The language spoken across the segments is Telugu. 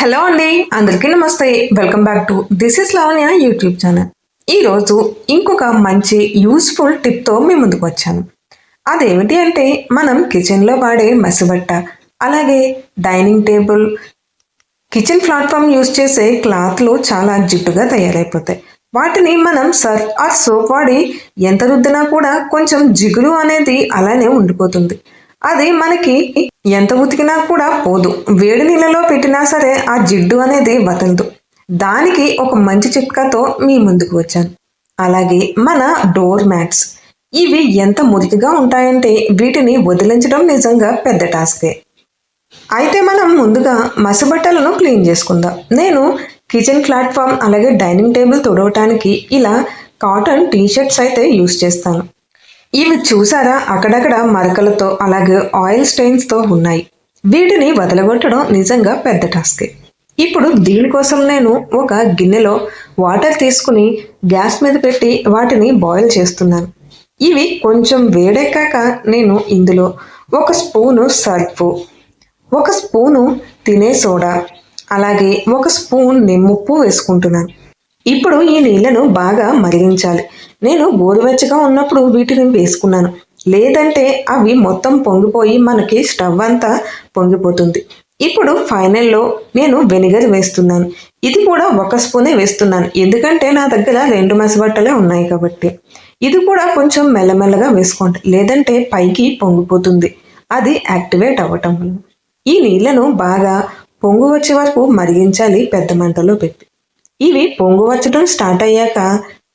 హలో అండి అందరికీ నమస్తే. Welcome back to this is Lavanya YouTube channel ఈరోజు ఇంకొక మంచి యూస్ఫుల్ టిప్తో మీ ముందుకు వచ్చాను. అదేమిటి అంటే మనం కిచెన్లో వాడే మసిబట్ట అలాగే dining table kitchen platform use చేసే క్లాత్లు చాలా జిడ్డుగా తయారైపోతాయి. వాటిని మనం సర్ఫ్ ఆర్ సోప్ వాడి ఎంత రుద్దినా కూడా కొంచెం జిగురు అనేది అలానే ఉండిపోతుంది. అది మనకి ఎంత ఉతికినా కూడా పోదు. వేడి నీళ్ళలో పెట్టినా సరే ఆ జిడ్డు అనేది వదలదు. దానికి ఒక మంచి చిట్కాతో మీ ముందుకు వచ్చాను. అలాగే మన డోర్ మ్యాట్స్. ఇవి ఎంత మురికిగా ఉంటాయంటే వీటిని వదిలించడం నిజంగా పెద్ద టాస్కే. అయితే మనం ముందుగా మసబట్టలను క్లీన్ చేసుకుందాం. నేను కిచెన్ ప్లాట్ఫామ్ అలాగే డైనింగ్ టేబుల్ తుడవటానికి ఇలా కాటన్ టీ షర్ట్స్ అయితే యూస్ చేస్తాను. ఇవి చూసారా అక్కడక్కడ మరకలతో అలాగే ఆయిల్ స్టెయిన్స్తో ఉన్నాయి. వీటిని వదలగొట్టడం నిజంగా పెద్ద టాస్క్. ఇప్పుడు దీనికోసం నేను ఒక గిన్నెలో వాటర్ తీసుకుని గ్యాస్ మీద పెట్టి వాటిని బాయిల్ చేస్తున్నాను. ఇవి కొంచెం వేడెక్కాక నేను ఇందులో ఒక స్పూను సర్ఫ్ ఒక స్పూను తినే సోడా అలాగే ఒక స్పూన్ నిమ్ముప్పు వేసుకుంటున్నాను. ఇప్పుడు ఈ నీళ్ళను బాగా మరిగించాలి. నేను గోరువెచ్చగా ఉన్నప్పుడు వీటిని వేసుకున్నాను. లేదంటే అవి మొత్తం పొంగిపోయి మనకి స్టవ్ అంతా పొంగిపోతుంది. ఇప్పుడు ఫైనల్లో నేను వెనిగర్ వేస్తున్నాను. ఇది కూడా ఒక స్పూనే వేస్తున్నాను. ఎందుకంటే నా దగ్గర రెండు మెసబట్టలే ఉన్నాయి కాబట్టి. ఇది కూడా కొంచెం మెల్లమెల్లగా వేసుకోండి. లేదంటే పైకి పొంగిపోతుంది. అది యాక్టివేట్ అవ్వటం వల్ల. ఈ నీళ్ళను బాగా పొంగు వచ్చే వరకు మరిగించాలి పెద్ద మంటలో పెట్టి. ఇవి పొంగు వచ్చడం స్టార్ట్ అయ్యాక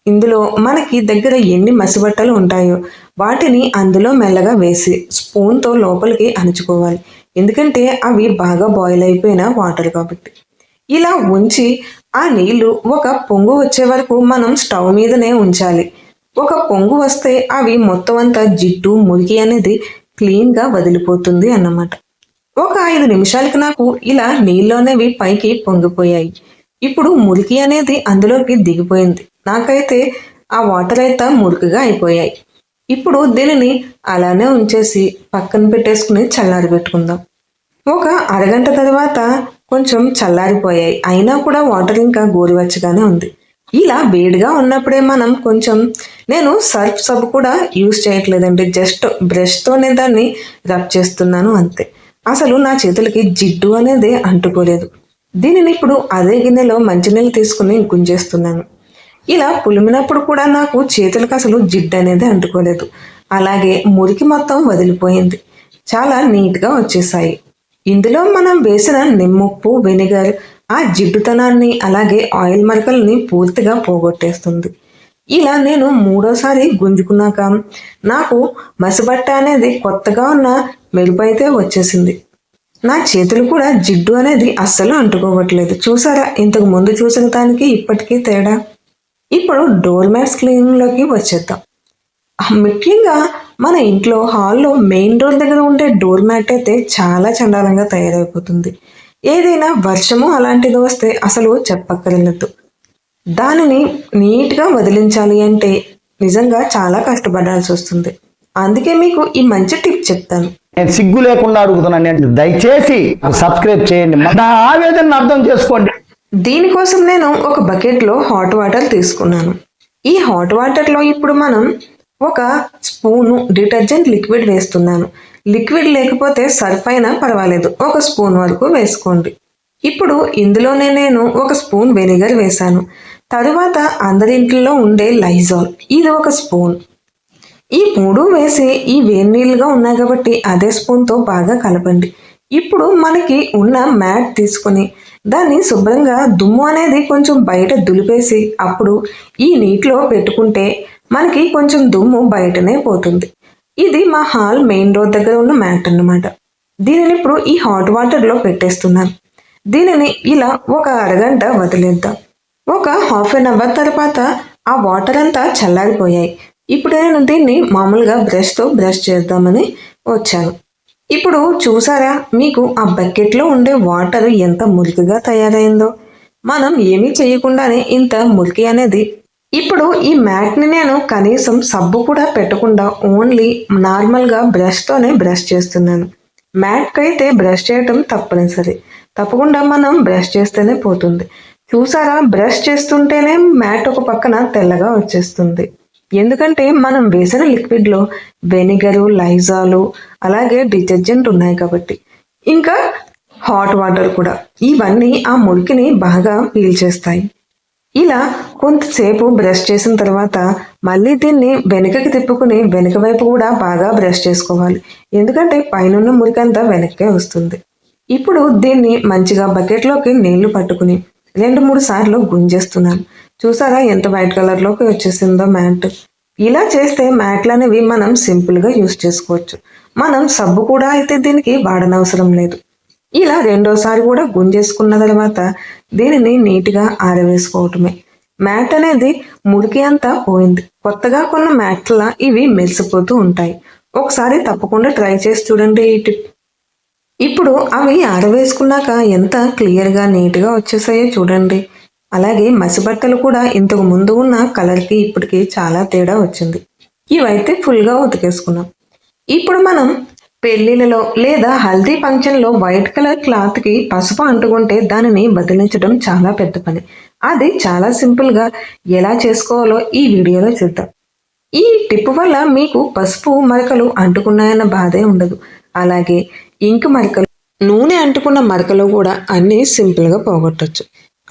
ఇందులో మనకి దగ్గర ఎన్ని మసిబట్టలు ఉంటాయో వాటిని అందులో మెల్లగా వేసి స్పూన్తో లోపలికి అణుచుకోవాలి. ఎందుకంటే అవి బాగా బాయిల్ అయిపోయిన వాటర్ కాబట్టి. ఇలా ఉంచి ఆ నీళ్ళు ఒక పొంగు వచ్చే వరకు మనం స్టవ్ మీదనే ఉంచాలి. ఒక పొంగు వస్తే అవి మొత్తం అంతా జిడ్డు మురికి అనేది క్లీన్గా వదిలిపోతుంది అన్నమాట. ఒక ఐదు నిమిషాలకి నాకు ఇలా నీళ్ళలోనేవి పైకి పొంగిపోయాయి. ఇప్పుడు మురికి అనేది అందులోకి దిగిపోయింది. నాకైతే ఆ వాటర్ అయితే మురికిగా అయిపోయాయి. ఇప్పుడు దీనిని అలానే ఉంచేసి పక్కన పెట్టేసుకుని చల్లారి పెట్టుకుందాం. ఒక అరగంట తర్వాత కొంచెం చల్లారిపోయాయి. అయినా కూడా వాటర్ ఇంకా గోరువెచ్చగానే ఉంది. ఇలా వేడిగా ఉన్నప్పుడే మనం కొంచెం నేను సర్ఫ్ సబ్ కూడా యూస్ చేయట్లేదండి. జస్ట్ బ్రష్తోనే దాన్ని రబ్ చేస్తున్నాను అంతే. అసలు నా చేతులకి జిడ్డు అనేది అంటుకోలేదు. దీనిని ఇప్పుడు అదే గిన్నెలో మంచినీళ్ళు తీసుకుని గుంజేస్తున్నాను. ఇలా పులిమినప్పుడు కూడా నాకు చేతులకు అసలు జిడ్డు అనేది అంటుకోలేదు. అలాగే మురికి మొత్తం వదిలిపోయింది. చాలా నీట్గా వచ్చేసాయి. ఇందులో మనం వేసిన నిమ్మప్పు వెనిగర్ ఆ జిడ్డుతనాన్ని అలాగే ఆయిల్ మరకల్ని పూర్తిగా పోగొట్టేస్తుంది. ఇలా నేను మూడోసారి గుంజుకున్నాక నాకు మసిబట్ట అనేది కొత్తగా ఉన్న మెరుపు అయితే వచ్చేసింది. నా చేతులు కూడా జిడ్డు అనేది అస్సలు అంటుకోవట్లేదు. చూసారా? ఇంతకు ముందు చూసిన దానికి ఇప్పటికీ తేడా? ఇప్పుడు డోర్ మ్యాట్స్ క్లీనింగ్లోకి వచ్చేద్దాం. ముఖ్యంగా మన ఇంట్లో హాల్లో మెయిన్ డోర్ దగ్గర ఉండే డోర్ మ్యాట్ అయితే చాలా చండాలంగా తయారైపోతుంది. ఏదైనా వర్షము అలాంటిది వస్తే అసలు చెప్పక్కర్లేదు. దానిని నీట్గా వదిలించాలి అంటే నిజంగా చాలా కష్టపడాల్సి వస్తుంది. అందుకే మీకు ఈ మంచి టిప్ చెప్తాను. నేను సిగ్గు లేకుండా అడుగుతున్నాను. నేను దయచేసి సబ్స్క్రైబ్ చేయండి. నా ఆవేదన అర్థం చేసుకోండి. దీనికోసం నేను ఒక బకెట్లో హాట్ వాటర్ తీసుకున్నాను. ఈ హాట్ వాటర్లో ఇప్పుడు మనం ఒక స్పూను డిటర్జెంట్ లిక్విడ్ వేస్తున్నాను. లిక్విడ్ లేకపోతే సర్ఫ్ అయినా పర్వాలేదు. ఒక స్పూన్ వరకు వేసుకోండి. ఇప్పుడు ఇందులోనే నేను ఒక స్పూన్ వెనిగర్ వేశాను. తరువాత అందరింట్లో ఉండే లైజాల్ ఇది ఒక స్పూన్. ఈ మూడు వేసి ఈ వేడి నీళ్ళుగా ఉన్నాయి కాబట్టి అదే స్పూన్తో బాగా కలపండి. ఇప్పుడు మనకి ఉన్న మ్యాట్ తీసుకొని దాన్ని శుభ్రంగా దుమ్ము అనేది కొంచెం బయట దులిపేసి అప్పుడు ఈ నీటిలో పెట్టుకుంటే మనకి కొంచెం దుమ్ము బయటనే పోతుంది. ఇది మా హాల్ మెయిన్ రోడ్ దగ్గర ఉన్న మ్యాట్ అన్నమాట. దీనిని ఇప్పుడు ఈ హాట్ వాటర్లో పెట్టేస్తున్నాను. దీనిని ఇలా ఒక అరగంట వదిలేద్దాం. ఒక హాఫ్ అన్ అవర్ తర్వాత ఆ వాటర్ అంతా చల్లారిపోయాయి. ఇప్పుడు నేను దీన్ని మామూలుగా బ్రష్తో బ్రష్ చేద్దామని వచ్చాను. ఇప్పుడు చూసారా మీకు ఆ బకెట్లో ఉండే వాటర్ ఎంత మురికిగా తయారైందో. మనం ఏమీ చేయకుండానే ఇంత మురికి అనేది. ఇప్పుడు ఈ మ్యాట్ని నేను కనీసం సబ్బు కూడా పెట్టకుండా ఓన్లీ నార్మల్గా బ్రష్తోనే బ్రష్ చేస్తున్నాను. మ్యాట్కి అయితే బ్రష్ చేయటం తప్పనిసరి. తప్పకుండా మనం బ్రష్ చేస్తేనే పోతుంది. చూసారా బ్రష్ చేస్తుంటేనే మ్యాట్ ఒక పక్కన తెల్లగా వచ్చేస్తుంది. ఎందుకంటే మనం వేసిన లిక్విడ్లో వెనిగరు లైజాలు అలాగే డిటర్జెంట్ ఉన్నాయి కాబట్టి. ఇంకా హాట్ వాటర్ కూడా. ఇవన్నీ ఆ మురికిని బాగా పీల్చేస్తాయి ఇలా కొంతసేపు బ్రష్ చేసిన తర్వాత మళ్ళీ దీన్ని వెనుకకి తిప్పుకుని వెనుక వైపు కూడా బాగా బ్రష్ చేసుకోవాలి. ఎందుకంటే పైనున్న మురికంతా వెనక్కే వస్తుంది. ఇప్పుడు దీన్ని మంచిగా బకెట్లోకి నీళ్ళు పట్టుకుని రెండు మూడు సార్లు గుంజేస్తున్నాను. చూసారా ఎంత వైట్ కలర్లోకి వచ్చేసిందో మ్యాట్? ఇలా చేస్తే మ్యాట్లు అనేవి మనం సింపుల్గా యూస్ చేసుకోవచ్చు. మనం సబ్బు కూడా అయితే దీనికి వాడనవసరం లేదు. ఇలా రెండోసారి కూడా గుంజేసుకున్న తర్వాత దీనిని నీట్గా ఆరవేసుకోవటమే. మ్యాట్ అనేది మురికి అంతా పోయింది. కొత్తగా కొన్న మ్యాట్ల ఇవి మెరిసిపోతూ ఉంటాయి. ఒకసారి తప్పకుండా ట్రై చేసి చూడండి ఈ టిప్. ఇప్పుడు అవి ఆరవేసుకున్నాక ఎంత క్లియర్గా నీట్గా వచ్చేసాయో చూడండి. అలాగే మసిబట్టలు కూడా ఇంతకు ముందు ఉన్న కలర్కి ఇప్పటికి చాలా తేడా వచ్చింది. ఇవైతే ఫుల్గా ఉతికేసుకున్నాం. ఇప్పుడు మనం పెళ్ళిళ్ళలో లేదా హల్దీ ఫంక్షన్లో వైట్ కలర్ క్లాత్కి పసుపు అంటుకుంటే దానిని బదిలించడం చాలా పెద్ద పని. అది చాలా సింపుల్గా ఎలా చేసుకోవాలో ఈ వీడియోలో చూద్దాం. ఈ టిప్ వల్ల మీకు పసుపు మరకలు అంటుకున్నాయన్న బాధే ఉండదు. అలాగే ఇంకు మరకలు నూనె అంటుకున్న మరకలు కూడా అన్నీ సింపుల్గా పోగొట్టచ్చు.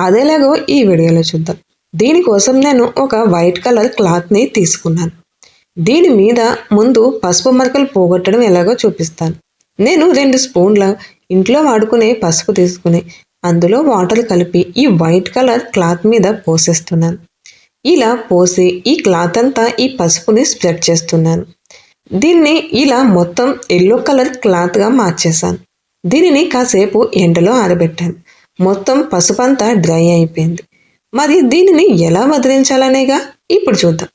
అదేలాగో ఈ వీడియోలో చూద్దాం. దీనికోసం నేను ఒక వైట్ కలర్ క్లాత్ని తీసుకున్నాను. దీని మీద ముందు పసుపు మరకలు పోగొట్టడం ఎలాగో చూపిస్తాను. నేను రెండు స్పూన్ల ఇంట్లో వాడుకునే పసుపు తీసుకుని అందులో వాటర్ కలిపి ఈ వైట్ కలర్ క్లాత్ మీద పోసేస్తున్నాను. ఇలా పోసి ఈ క్లాత్ అంతా ఈ పసుపుని స్ప్రెడ్ చేస్తున్నాను. దీన్ని ఇలా మొత్తం ఎల్లో కలర్ క్లాత్గా మార్చేశాను. దీనిని కాసేపు ఎండలో ఆరబెట్టాను. మొత్తం పసుపు అంతా డ్రై అయిపోయింది. మరి దీనిని ఎలా వదిలించాలనేగా? ఇప్పుడు చూద్దాం.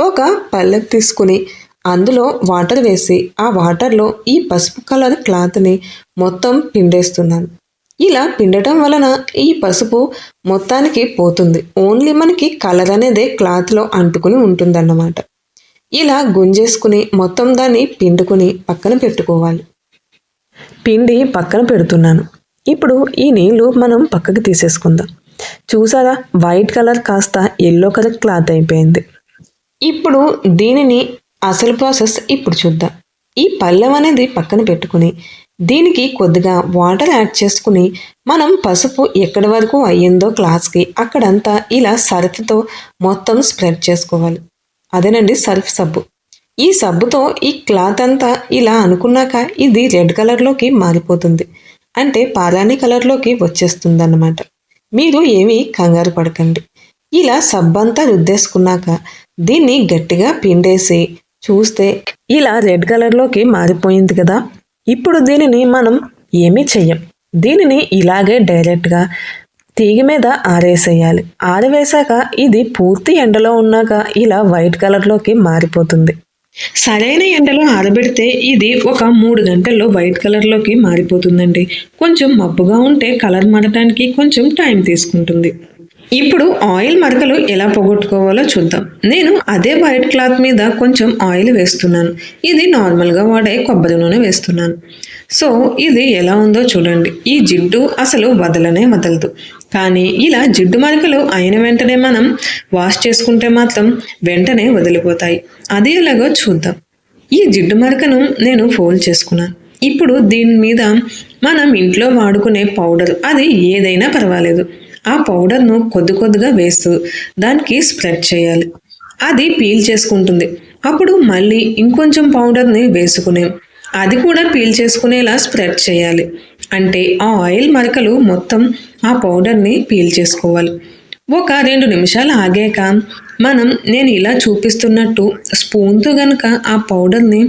ఒక పళ్ళెం తీసుకుని అందులో వాటర్ వేసి ఆ వాటర్లో ఈ పసుపు కలర్ క్లాత్ని మొత్తం పిండేస్తున్నాను. ఇలా పిండటం వలన ఈ పసుపు మొత్తానికి పోతుంది. ఓన్లీ మనకి కలర్ అనేది క్లాత్లో అంటుకుని ఉంటుందన్నమాట. ఇలా గుంజేసుకుని మొత్తం దాన్ని పిండుకుని పక్కన పెట్టుకోవాలి. పిండి పక్కన పెడుతున్నాను. ఇప్పుడు ఈ నీళ్ళు మనం పక్కకి తీసేసుకుందాం. చూసారా? వైట్ కలర్ కాస్త ఎల్లో కలర్ క్లాత్ అయిపోయింది. ఇప్పుడు దీనిని అసలు ప్రాసెస్ ఇప్పుడు చూద్దాం. ఈ పళ్ళెం అనేది పక్కన పెట్టుకుని దీనికి కొద్దిగా వాటర్ యాడ్ చేసుకుని మనం పసుపు ఎక్కడి వరకు అయ్యిందో క్లాస్కి అక్కడంతా ఇలా సర్ఫ్తో మొత్తం స్ప్రెడ్ చేసుకోవాలి. అదేనండి సర్ఫ్ సబ్బు. ఈ సబ్బుతో ఈ క్లాత్ అంతా ఇలా అనుకున్నాక ఇది రెడ్ కలర్లోకి మారిపోతుంది. అంటే పారాణి కలర్లోకి వచ్చేస్తుంది అన్నమాట మీరు ఏమీ కంగారు పడకండి. ఇలా సబ్బంతా రుద్దేసుకున్నాక దీన్ని గట్టిగా పిండేసి చూస్తే ఇలా రెడ్ కలర్లోకి మారిపోయింది కదా. ఇప్పుడు దీనిని మనం ఏమీ చెయ్యం. దీనిని ఇలాగే డైరెక్ట్గా తీగ మీద ఆరేసేయాలి. ఆరవేశాక ఇది పూర్తి ఎండలో ఉన్నాక ఇలా వైట్ కలర్లోకి మారిపోతుంది. సరైన ఎండలో ఆరబెడితే ఇది ఒక మూడు గంటల్లో వైట్ కలర్లోకి మారిపోతుందండి. కొంచెం మబ్బుగా ఉంటే కలర్ మారడానికి కొంచెం టైం తీసుకుంటుంది. ఇప్పుడు ఆయిల్ మరకలు ఎలా పోగొట్టుకోవాలో చూద్దాం. నేను అదే వైట్ క్లాత్ మీద కొంచెం ఆయిల్ వేస్తున్నాను. ఇది నార్మల్గా వాడే కొబ్బరి నూనె వేస్తున్నాను. సో ఇది ఎలా ఉందో చూడండి. ఈ జిడ్డు అసలు వదలనే వదలదు. కానీ ఇలా జిడ్డు మరకలు అయిన వెంటనే మనం వాష్ చేసుకుంటే మాత్రం వెంటనే వదిలిపోతాయి. అది ఎలాగో చూద్దాం. ఈ జిడ్డు మరకను నేను ఫోల్డ్ చేసుకున్నాను ఇప్పుడు దీని మీద మనం ఇంట్లో వాడుకునే పౌడర్ అది ఏదైనా పర్వాలేదు. ఆ పౌడర్ను కొద్ది కొద్దిగా వేస్తూ దానికి స్ప్రెడ్ చేయాలి. అది పీల్ చేసుకుంటుంది. అప్పుడు మళ్ళీ ఇంకొంచెం పౌడర్ని వేసుకునేం అది కూడా పీల్ చేసుకునేలా స్ప్రెడ్ చేయాలి. అంటే ఆ ఆయిల్ మరకలు మొత్తం ఆ పౌడర్ని పీల్ చేసుకోవాలి. ఒక రెండు నిమిషాలు ఆగాక మనం నేను ఇలా చూపిస్తున్నట్టు స్పూన్తో గనక ఆ పౌడర్ని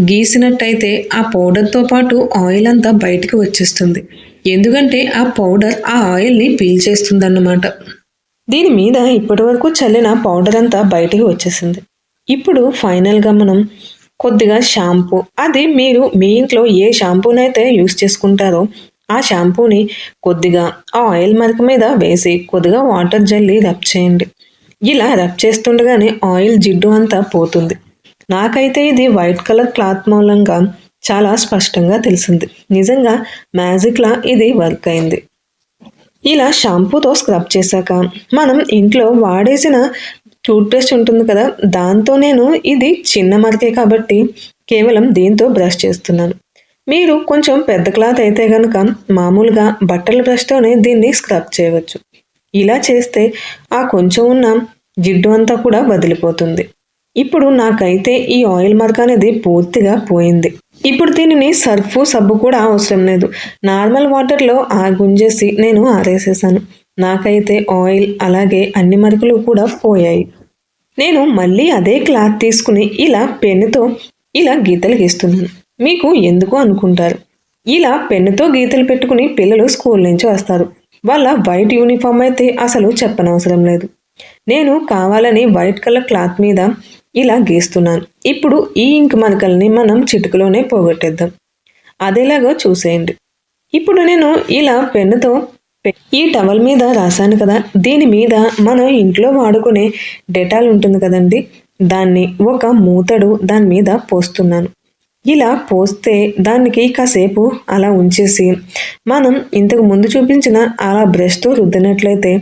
గీసినట్టయితే ఆ పౌడర్తో పాటు ఆయిల్ అంతా బయటికి వచ్చేస్తుంది. ఎందుకంటే ఆ పౌడర్ ఆ ఆయిల్ని పీల్చేస్తుందన్నమాట దీని మీద ఇప్పటివరకు చల్లిన పౌడర్ అంతా బయటికి వచ్చేసింది. ఇప్పుడు ఫైనల్గా మనం కొద్దిగా షాంపూ. అది మీరు మీ ఇంట్లో ఏ షాంపూనైతే యూస్ చేసుకుంటారో ఆ షాంపూని కొద్దిగా ఆ ఆయిల్ మరక మీద వేసి కొద్దిగా వాటర్ జల్లి రబ్ చేయండి. ఇలా రబ్ చేస్తుండగానే ఆయిల్ జిడ్డు అంతా పోతుంది. నాకైతే ఇది వైట్ కలర్ క్లాత్ మూలంగా చాలా స్పష్టంగా తెలిసింది. నిజంగా మ్యాజిక్లా ఇది వర్క్ అయింది. ఇలా షాంపూతో స్క్రబ్ చేశాక మనం ఇంట్లో వాడేసిన టూత్పేస్ట్ ఉంటుంది కదా దాంతో నేను ఇది చిన్న మరకే కాబట్టి కేవలం దీంతో బ్రష్ చేస్తున్నాను. మీరు కొంచెం పెద్ద క్లాత్ అయితే కనుక మామూలుగా బట్టల బ్రష్తోనే దీన్ని స్క్రబ్ చేయవచ్చు. ఇలా చేస్తే ఆ కొంచెం ఉన్న జిడ్డు అంతా కూడా వదిలిపోతుంది. ఇప్పుడు నాకైతే ఈ ఆయిల్ మరక అనేది పూర్తిగా పోయింది. ఇప్పుడు దీనిని సర్ఫు సబ్బు కూడా అవసరం లేదు. నార్మల్ వాటర్లో ఆ గుంజేసి నేను ఆరేసేసాను. నాకైతే ఆయిల్ అలాగే అన్ని మరకలు కూడా పోయాయి. నేను మళ్ళీ అదే క్లాత్ తీసుకుని ఇలా పెన్నుతో ఇలా గీతలు గీస్తున్నాను. మీకు ఎందుకు అనుకుంటారు? ఇలా పెన్నుతో గీతలు పెట్టుకుని పిల్లలు స్కూల్ నుంచి వస్తారు. వాళ్ళ వైట్ యూనిఫామ్ అయితే అసలు చెప్పనవసరం లేదు. నేను కావాలని వైట్ కలర్ క్లాత్ మీద ఇలా గీస్తున్నాను. ఇప్పుడు ఈ ఇంక్ మరకల్ని మనం చిటుకలోనే పోగొట్టేద్దాం. అదేలాగో చూసేయండి. ఇప్పుడు నేను ఇలా పెన్నుతో ఈ టవల్ మీద రాశాను కదా దీని మీద మనం ఇంట్లో వాడుకునే డెటాల్ ఉంటుంది కదండి దాన్ని ఒక మూతడు దాని మీద పోస్తున్నాను. ఇలా పోస్తే దానికి కాసేపు అలా ఉంచేసి మనం ఇంతకు ముందు చూపించిన అలా బ్రష్తో రుద్దినట్లయితే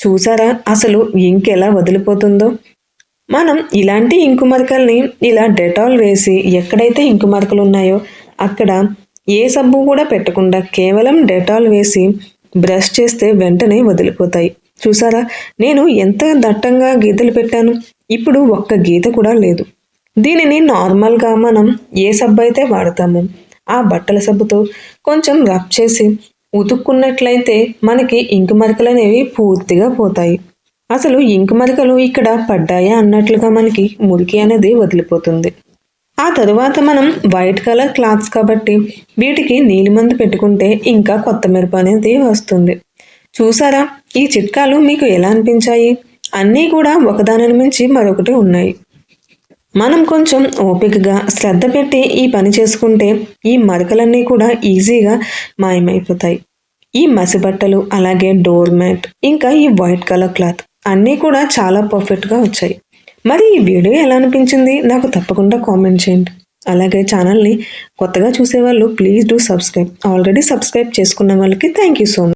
చూసారా అసలు ఇంక్ ఎలా వదిలిపోతుందో? మనం ఇలాంటి ఇంకు మరకల్ని ఇలా డెటాల్ వేసి ఎక్కడైతే ఇంకు మరకలు ఉన్నాయో అక్కడ ఏ సబ్బు కూడా పెట్టకుండా కేవలం డెటాల్ వేసి బ్రష్ చేస్తే వెంటనే వదిలిపోతాయి. చూసారా? నేను ఎంత దట్టంగా గీతలు పెట్టాను. ఇప్పుడు ఒక్క గీత కూడా లేదు. దీనిని నార్మల్గా మనం ఏ సబ్బు అయితే వాడతామో ఆ బట్టల సబ్బుతో కొంచెం రబ్ చేసి ఉతుక్కున్నట్లయితే మనకి ఇంకు మరకలు అనేవి పూర్తిగా పోతాయి. అసలు ఇంకు మరకలు ఇక్కడ పడ్డాయా అన్నట్లుగా మనకి మురికి అనేది వదిలిపోతుంది. ఆ తరువాత మనం వైట్ కలర్ క్లాత్స్ కాబట్టి వీటికి నీలిమందు పెట్టుకుంటే ఇంకా కొత్త మెరుపు అనేది వస్తుంది. చూసారా? ఈ చిట్కాలు మీకు ఎలా అనిపించాయి? అన్నీ కూడా ఒకదానిని మించి మరొకటి ఉన్నాయి. మనం కొంచెం ఓపికగా శ్రద్ధ పెట్టి ఈ పని చేసుకుంటే ఈ మరకలన్నీ కూడా ఈజీగా మాయమైపోతాయి. ఈ మసిబట్టలు అలాగే డోర్ మ్యాట్ ఇంకా ఈ వైట్ కలర్ క్లాత్ అన్నీ కూడా చాలా పర్ఫెక్ట్గా వచ్చాయి. మరి ఈ వీడియో ఎలా అనిపించింది? నాకు తప్పకుండా కామెంట్ చేయండి. అలాగే ఛానల్ని కొత్తగా చూసేవాళ్ళు please do subscribe. Already subscribe చేసుకున్న వాళ్ళకి థ్యాంక్ యూ సో మచ్